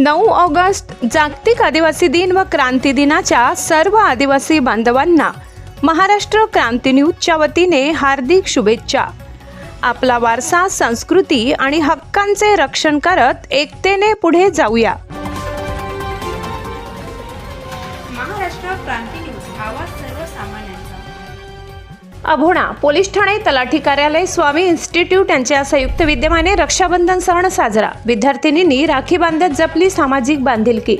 नऊ ऑगस्ट जागतिक आदिवासी दिन व क्रांती दिनाच्या सर्व आदिवासी बांधवांना महाराष्ट्र क्रांती न्यूजच्या वतीने हार्दिक शुभेच्छा. आपला वारसा संस्कृती आणि हक्कांचे रक्षण करत एकतेने पुढे जाऊया. महाराष्ट्र क्रांती न्यूज आवाज सर्वसामान्यांचा. अभोणा पोलीस ठाणे तलाठी कार्यालय स्वामी इन्स्टिट्यूट यांच्या संयुक्त विद्यमाने रक्षाबंधन सण साजरा. विद्यार्थिनींनी राखी बांधत जपली सामाजिक बांधिलकी.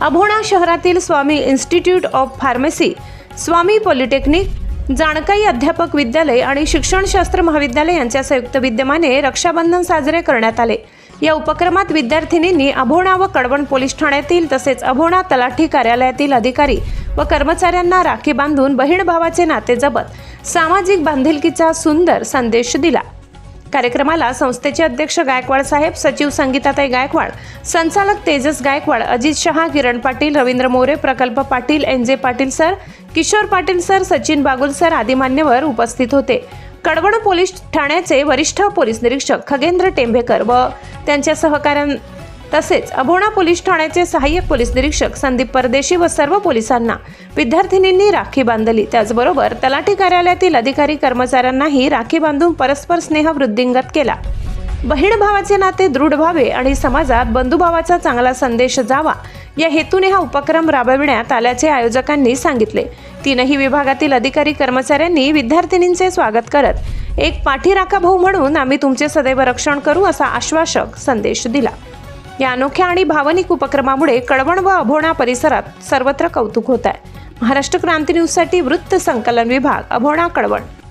अभोणा शहरातील Swami institute of pharmacy Swami polytechnic Jankai अध्यापक विद्यालय आणि शिक्षणशास्त्र महाविद्यालय यांच्या संयुक्त विद्यमाने रक्षाबंधन साजरे करण्यात आले. या उपक्रमात विद्यार्थिनींनी अभोणा व कडवण पोलीस ठाण्यातील तसेच अभोणा तलाठी कार्यालयातील अधिकारी व कर्मचाऱ्यांना राखी बांधून बहीण भावाचे नाते जपत सामाजिक बांधिलकीचा सुंदर संदेश दिला. कार्यक्रमाला संस्थेचे अध्यक्ष गायकवाड साहेब सचिव संगीताताई गायकवाड संचालक तेजस गायकवाड अजित शहा किरण पाटील रवींद्र मोरे प्रकल्प Patil N J Patil sir Kishore Patil sir Sachin Bagul sir आदी मान्यवर उपस्थित होते. कडवण पोलीस ठाण्याचे वरिष्ठ पोलीस निरीक्षक खगेंद्र टेंभेकर व त्यांच्या सहकाऱ्यां तसेच अभोणा पोलीस ठाण्याचे सहाय्यक पोलीस निरीक्षक संदीप परदेशी व सर्व पोलिसांना विद्यार्थिनींनी राखी बांधली. त्याचबरोबर तलाठी कार्यालयातील अधिकारी कर्मचाऱ्यांनाही राखी बांधून परस्पर स्नेह वृद्धिंगत केला. बहीण भावाचे नाते दृढ व्हावे आणि समाजात बंधुभावाचा चांगला संदेश जावा या हेतूने हा उपक्रम राबविण्यात आल्याचे आयोजकांनी सांगितले. तीनही विभागातील अधिकारी कर्मचाऱ्यांनी विद्यार्थिनींचे स्वागत करत एक पाठीराखा भाऊ म्हणून आम्ही तुमचे सदैव रक्षण करू असा आश्वासक संदेश दिला. या अनोख्या आणि भावनिक उपक्रमामुळे कळवण व अभोणा परिसरात सर्वत्र कौतुक होत आहे. महाराष्ट्र क्रांती न्यूजसाठी वृत्त संकलन विभाग अभोणा कळवण.